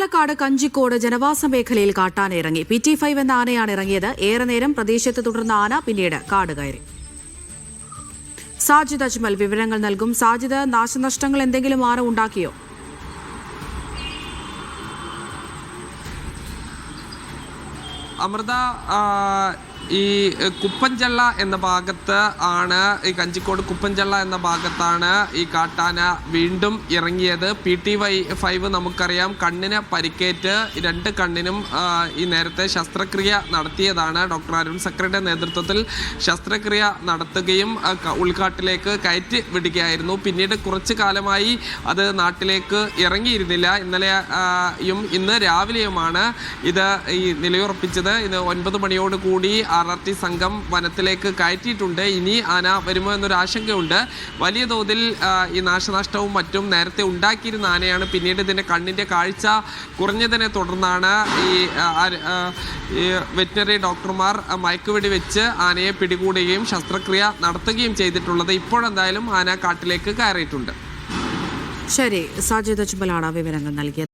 പാലക്കാട് കഞ്ചിക്കോട് ജനവാസ മേഖലയിൽ കാട്ടാന ഇറങ്ങി. പി ടി ഫൈവ് എന്ന ആനയാണ് ഇറങ്ങിയത്. ഏറെ നേരം പ്രദേശത്ത് തുടർന്ന ആന പിന്നീട് കാട് കയറി. സാജിദ് അജ്മൽ വിവരങ്ങൾ നൽകും. സാജിദ് നാശനഷ്ടങ്ങൾ എന്തെങ്കിലും ആന ഉണ്ടാക്കിയോ? അമൃത ഈ കുപ്പഞ്ചള്ള എന്ന ഭാഗത്ത് ആണ് ഈ കഞ്ചിക്കോട് കുപ്പഞ്ചള്ള എന്ന ഭാഗത്താണ് ഈ കാട്ടാന വീണ്ടും ഇറങ്ങിയത്. പി ടി വൈ ഫൈവ് നമുക്കറിയാം കണ്ണിന് പരിക്കേറ്റ് രണ്ട് കണ്ണിനും ഈ നേരത്തെ ശസ്ത്രക്രിയ നടത്തിയതാണ്. ഡോക്ടർ അരുൺ സക്രയുടെ നേതൃത്വത്തിൽ ശസ്ത്രക്രിയ നടത്തുകയും ഉൾക്കാട്ടിലേക്ക് കയറ്റി വിടുകയായിരുന്നു. പിന്നീട് കുറച്ചു കാലമായി അത് നാട്ടിലേക്ക് ഇറങ്ങിയിരുന്നില്ല. ഇന്നലെയും ഇന്ന് രാവിലെയുമാണ് ഇത് ഈ നിലയുറപ്പിച്ചത്. ഇത് ഒൻപത് മണിയോട് കൂടി ആർ സംഘം വനത്തിലേക്ക് കയറ്റിയിട്ടുണ്ട്. ഇനി ആന വരുമോ എന്നൊരു ആശങ്കയുണ്ട്. വലിയ തോതിൽ ഈ നാശനഷ്ടവും മറ്റും നേരത്തെ ഉണ്ടാക്കിയിരുന്ന ആനയാണ്. പിന്നീട് ഇതിന്റെ കണ്ണിന്റെ കാഴ്ച കുറഞ്ഞതിനെ തുടർന്നാണ് ഈ വെറ്റിനറി ഡോക്ടർമാർ മയക്കുവെടി വെച്ച് ആനയെ പിടികൂടുകയും ശസ്ത്രക്രിയ നടത്തുകയും ചെയ്തിട്ടുള്ളത്. ഇപ്പോഴെന്തായാലും ആന കാട്ടിലേക്ക് കയറിയിട്ടുണ്ട്. ശരി സാജിദ് അജ്മലാണ് വിവരങ്ങൾ നൽകിയത്.